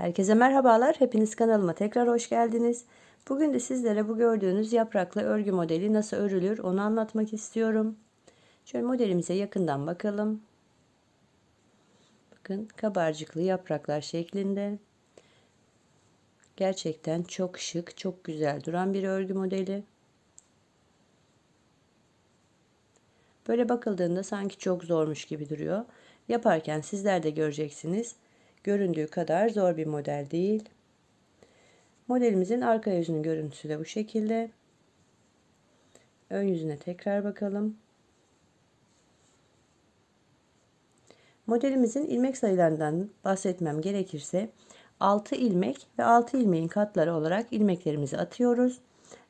Herkese merhabalar. Hepiniz kanalıma tekrar hoş geldiniz. Bugün de sizlere bu gördüğünüz yapraklı örgü modeli nasıl örülür onu anlatmak istiyorum. Şöyle modelimize yakından bakalım. Bakın kabarcıklı yapraklar şeklinde. Gerçekten çok şık, çok güzel duran bir örgü modeli. Böyle bakıldığında sanki çok zormuş gibi duruyor. Yaparken sizler de göreceksiniz. Göründüğü kadar zor bir model değil. Modelimizin arka yüzünün görüntüsü de bu şekilde. Ön yüzüne tekrar bakalım. Modelimizin ilmek sayılarından bahsetmem gerekirse 6 ilmek ve 6 ilmeğin katları olarak ilmeklerimizi atıyoruz.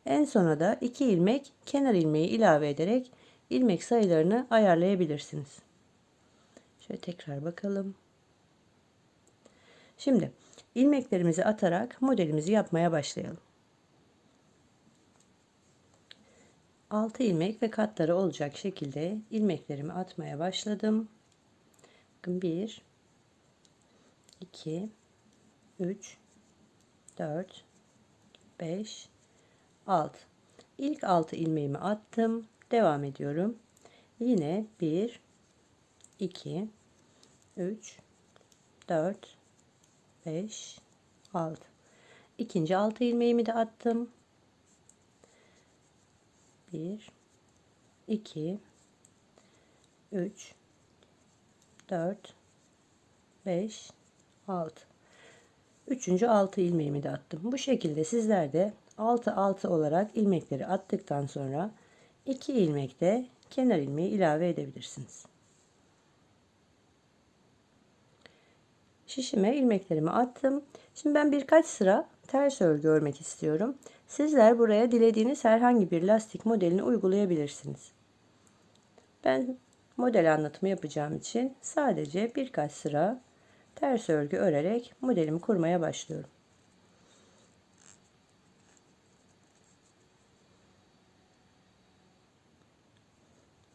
En sona da 2 ilmek kenar ilmeği ilave ederek ilmek sayılarını ayarlayabilirsiniz. Şöyle tekrar bakalım. Şimdi ilmeklerimizi atarak modelimizi yapmaya başlayalım. 6 ilmek ve katları olacak şekilde ilmeklerimi atmaya başladım. Bakın 1 2 3 4 5 6 İlk 6 ilmeğimi attım. Devam ediyorum. Yine 1 2 3 4 5 6 ikinci 6 ilmeğimi de attım. 1 2 3 4 5 6 üçüncü 6 ilmeğimi de attım. Bu şekilde sizler de 6 6 olarak ilmekleri attıktan sonra 2 ilmek de kenar ilmeği ilave edebilirsiniz şişime ilmeklerimi attım. Şimdi ben birkaç sıra ters örgü örmek istiyorum. Sizler buraya dilediğiniz herhangi bir lastik modelini uygulayabilirsiniz. Ben model anlatımı yapacağım için sadece birkaç sıra ters örgü örerek modelimi kurmaya başlıyorum.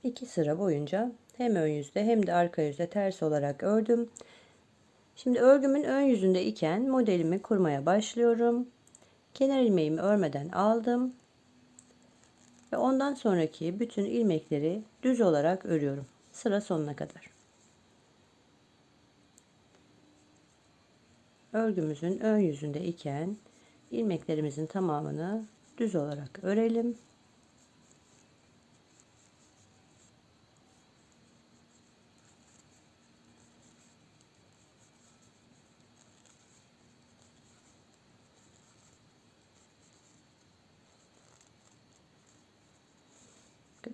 İki sıra boyunca hem ön yüzde hem de arka yüzde ters olarak ördüm. Şimdi örgümün ön yüzünde iken modelimi kurmaya başlıyorum. Kenar ilmeğimi örmeden aldım. Ve ondan sonraki bütün ilmekleri düz olarak örüyorum. Sıra sonuna kadar. Örgümüzün ön yüzünde iken ilmeklerimizin tamamını düz olarak örelim.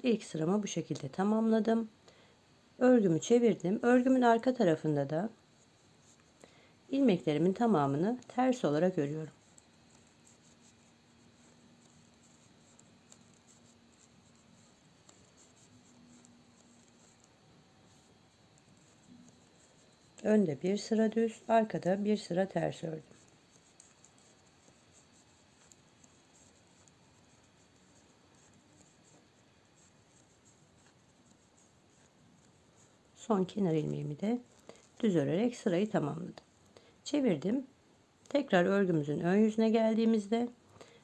İlk sıramı bu şekilde tamamladım. Örgümü çevirdim. Örgümün arka tarafında da ilmeklerimin tamamını ters olarak örüyorum. Önde bir sıra düz, arkada bir sıra ters ördüm. Son kenar ilmeğimi de düz örerek sırayı tamamladım. Çevirdim. Tekrar örgümüzün ön yüzüne geldiğimizde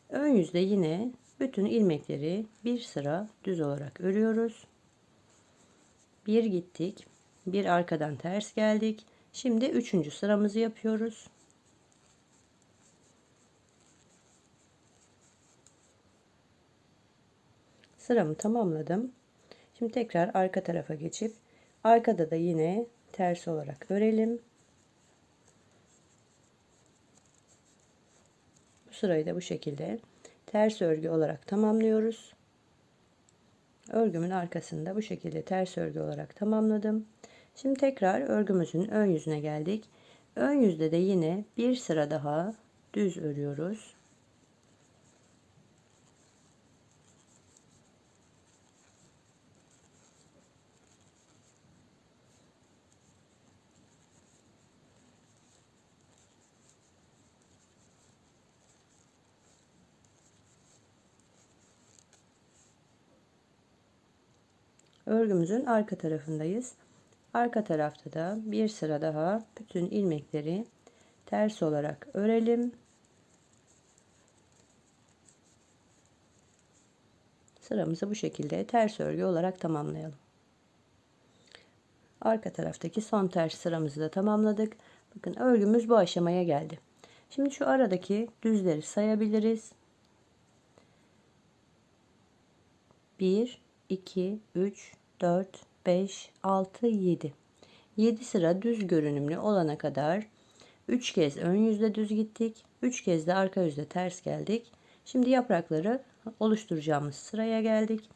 ön yüzde yine bütün ilmekleri bir sıra düz olarak örüyoruz. Bir gittik. Bir arkadan ters geldik. Şimdi üçüncü sıramızı yapıyoruz. Sıramı tamamladım. Şimdi tekrar arka tarafa geçip Arkada da yine ters olarak örelim. Bu sırayı da bu şekilde ters örgü olarak tamamlıyoruz. Örgümün arkasında bu şekilde ters örgü olarak tamamladım. Şimdi tekrar örgümüzün ön yüzüne geldik. Ön yüzde de yine bir sıra daha düz örüyoruz. Örgümüzün arka tarafındayız. Arka tarafta da bir sıra daha bütün ilmekleri ters olarak örelim. Sıramızı bu şekilde ters örgü olarak tamamlayalım. Arka taraftaki son ters sıramızı da tamamladık. Bakın örgümüz bu aşamaya geldi. Şimdi şu aradaki düzleri sayabiliriz. 1, 2, 3, 4, 5, 6, 7. 7 sıra düz görünümlü olana kadar 3 kez ön yüzde düz gittik. 3 kez de arka yüzde ters geldik. Şimdi yaprakları oluşturacağımız sıraya geldik.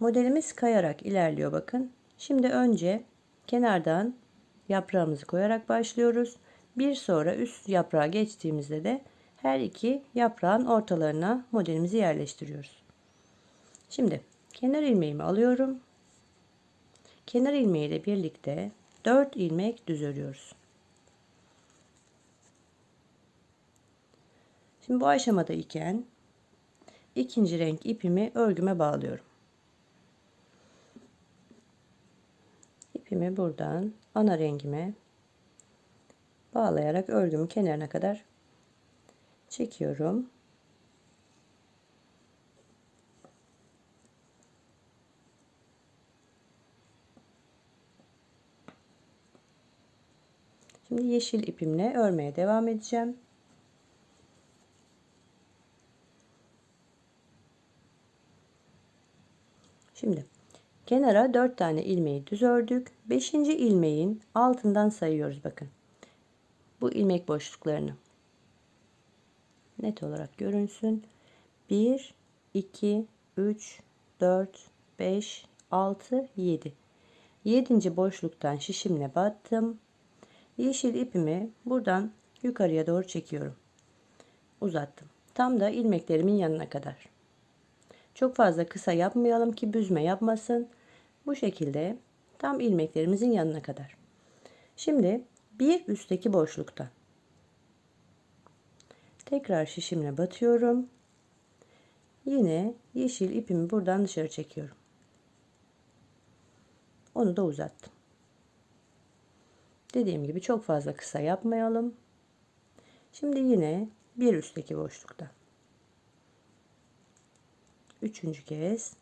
Modelimiz kayarak ilerliyor bakın. Şimdi önce kenardan yaprağımızı koyarak başlıyoruz. Bir sonra üst yaprağa geçtiğimizde de her iki yaprağın ortalarına modelimizi yerleştiriyoruz. Şimdi kenar ilmeğimi alıyorum. Kenar ilmeği ile birlikte 4 ilmek düz örüyoruz. Şimdi bu aşamada iken ikinci renk ipimi örgüme bağlıyorum. İpimi buradan ana rengime bağlayarak örgümün kenarına kadar çekiyorum. Şimdi yeşil ipimle örmeye devam edeceğim. Şimdi kenara 4 tane ilmeği düz ördük. 5. ilmeğin altından sayıyoruz bakın. Bu ilmek boşluklarını. Net olarak görünsün. 1 2 3 4 5 6 7. 7. boşluktan şişimle battım. Yeşil ipimi buradan yukarıya doğru çekiyorum. Uzattım. Tam da ilmeklerimin yanına kadar. Çok fazla kısa yapmayalım ki büzme yapmasın. Bu şekilde tam ilmeklerimizin yanına kadar. Şimdi bir üstteki boşlukta tekrar şişimle batıyorum. Yine yeşil ipimi buradan dışarı çekiyorum. Onu da uzattım. Dediğim gibi çok fazla kısa yapmayalım. Şimdi yine bir üstteki boşlukta. Üçüncü kez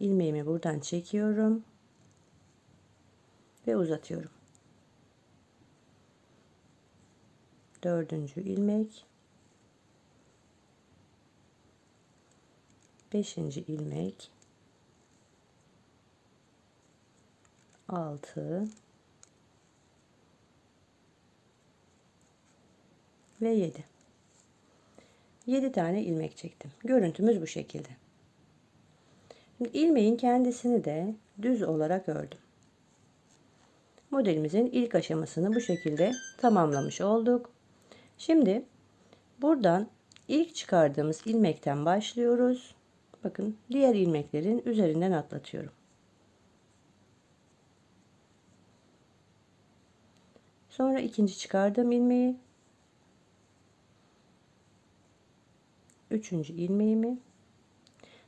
ilmeğimi buradan çekiyorum ve uzatıyorum. Dördüncü ilmek, beşinci ilmek, altı ve yedi. Yedi tane ilmek çektim. Görüntümüz bu şekilde. Şimdi ilmeğin kendisini de düz olarak ördüm. Modelimizin ilk aşamasını bu şekilde tamamlamış olduk. Şimdi buradan ilk çıkardığımız ilmekten başlıyoruz. Bakın diğer ilmeklerin üzerinden atlatıyorum. Sonra ikinci çıkardığım ilmeği üçüncü ilmeğimi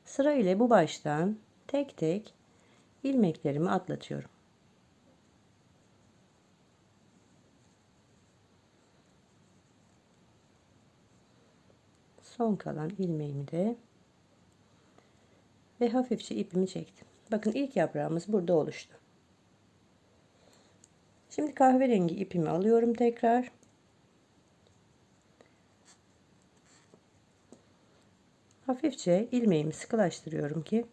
Sıra ile bu baştan tek tek ilmeklerimi atlatıyorum. Son kalan ilmeğimi de ve hafifçe ipimi çektim. Bakın ilk yaprağımız burada oluştu. Şimdi kahverengi ipimi alıyorum tekrar. Hafifçe ilmeğimi sıkılaştırıyorum ki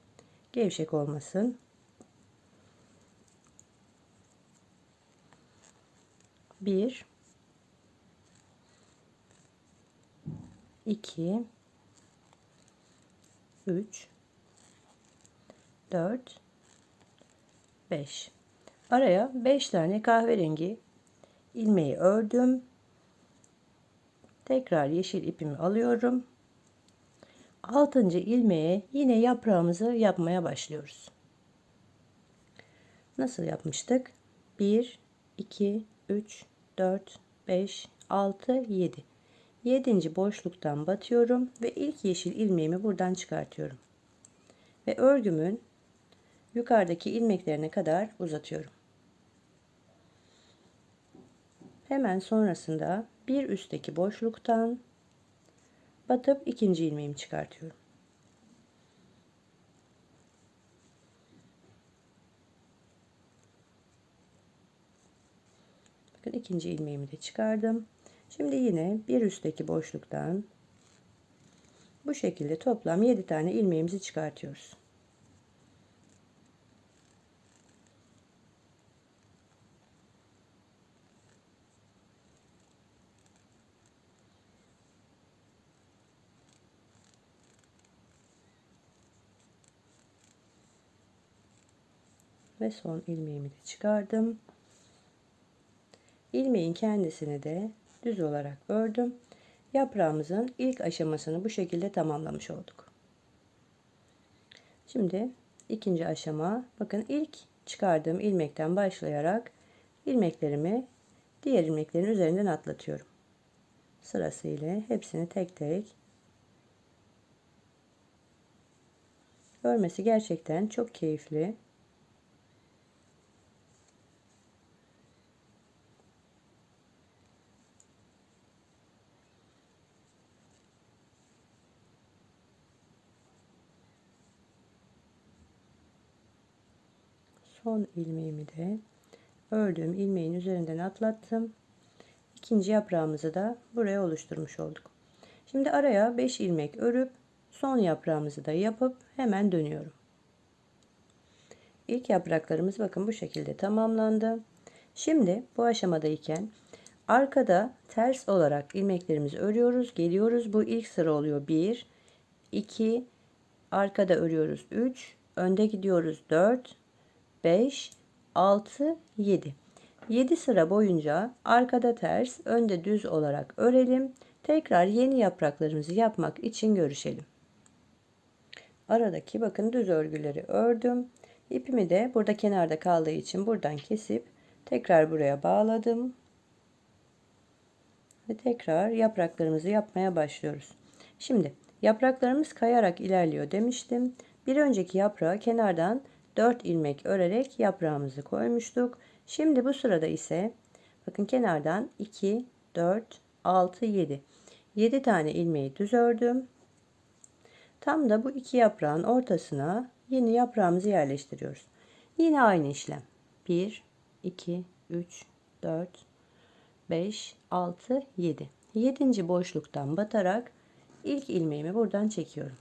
gevşek olmasın. Bir, iki, üç, dört, beş. Araya beş tane kahverengi ilmeği ördüm. Tekrar yeşil ipimi alıyorum. 6. ilmeğe yine yaprağımızı yapmaya başlıyoruz. Nasıl yapmıştık? 1 2 3 4 5 6 7. 7. boşluktan batıyorum ve ilk yeşil ilmeğimi buradan çıkartıyorum. Ve örgümün yukarıdaki ilmeklerine kadar uzatıyorum. Hemen sonrasında bir üstteki boşluktan batıp ikinci ilmeğimi çıkartıyorum. Bakın ikinci ilmeğimi de çıkardım. Şimdi yine bir üstteki boşluktan bu şekilde toplam 7 tane ilmeğimizi çıkartıyoruz. Ve son ilmeğimi de çıkardım. İlmeğin kendisini de düz olarak ördüm. Yaprağımızın ilk aşamasını bu şekilde tamamlamış olduk. Şimdi ikinci aşama bakın ilk çıkardığım ilmekten başlayarak ilmeklerimi diğer ilmeklerin üzerinden atlatıyorum. Sırasıyla hepsini tek tek örmesi gerçekten çok keyifli. Son ilmeğimi de ördüğüm ilmeğin üzerinden atlattım. İkinci yaprağımızı da buraya oluşturmuş olduk. Şimdi araya 5 ilmek örüp son yaprağımızı da yapıp hemen dönüyorum. İlk yapraklarımız bakın bu şekilde tamamlandı. Şimdi bu aşamadayken arkada ters olarak ilmeklerimizi örüyoruz. Geliyoruz. Bu ilk sıra oluyor. 1 2 arkada örüyoruz 3 önde gidiyoruz 4 5, 6, 7. 7 sıra boyunca arkada ters, önde düz olarak örelim. Tekrar yeni yapraklarımızı yapmak için görüşelim. Aradaki bakın düz örgüleri ördüm. İpimi de burada kenarda kaldığı için buradan kesip tekrar buraya bağladım. Ve tekrar yapraklarımızı yapmaya başlıyoruz. Şimdi yapraklarımız kayarak ilerliyor demiştim. Bir önceki yaprağı kenardan 4 ilmek örerek yaprağımızı koymuştuk. Şimdi bu sırada ise bakın kenardan 2, 4, 6, 7. 7 tane ilmeği düz ördüm. Tam da bu iki yaprağın ortasına yeni yaprağımızı yerleştiriyoruz. Yine aynı işlem. 1, 2, 3, 4, 5, 6, 7. 7. boşluktan batarak ilk ilmeğimi buradan çekiyorum.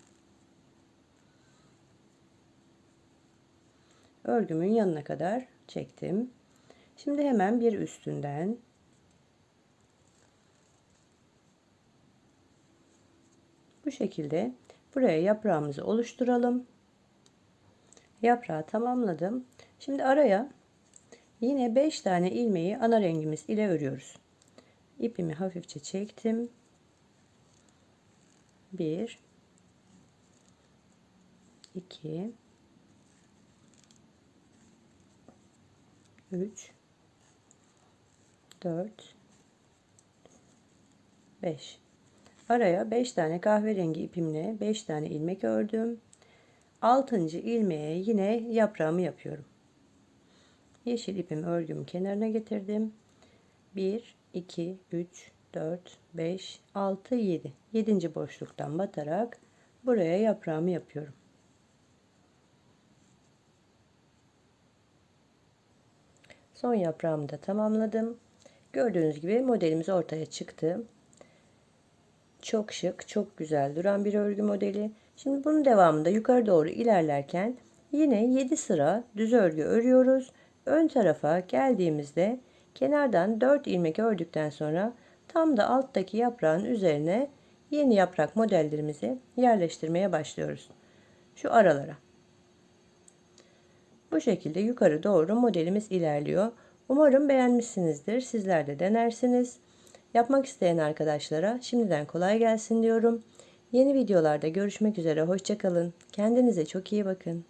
Örgümün yanına kadar çektim. Şimdi hemen bir üstünden bu şekilde buraya yaprağımızı oluşturalım. Yaprağı tamamladım. Şimdi araya yine 5 tane ilmeği ana rengimiz ile örüyoruz. İpimi hafifçe çektim. 1 2 3 4 5 araya 5 tane kahverengi ipimle 5 tane ilmek ördüm. 6. ilmeğe yine yaprağımı yapıyorum. Yeşil ipim örgümün kenarına getirdim. 1 2 3 4 5 6 7 7. boşluktan batarak buraya yaprağımı yapıyorum Son yaprağımı da tamamladım. Gördüğünüz gibi modelimiz ortaya çıktı. Çok şık, çok güzel duran bir örgü modeli. Şimdi bunun devamında yukarı doğru ilerlerken yine 7 sıra düz örgü örüyoruz. Ön tarafa geldiğimizde kenardan 4 ilmek ördükten sonra tam da alttaki yaprağın üzerine yeni yaprak modellerimizi yerleştirmeye başlıyoruz. Şu aralara. Bu şekilde yukarı doğru modelimiz ilerliyor. Umarım beğenmişsinizdir. Sizler de denersiniz. Yapmak isteyen arkadaşlara şimdiden kolay gelsin diyorum. Yeni videolarda görüşmek üzere. Hoşçakalın. Kendinize çok iyi bakın.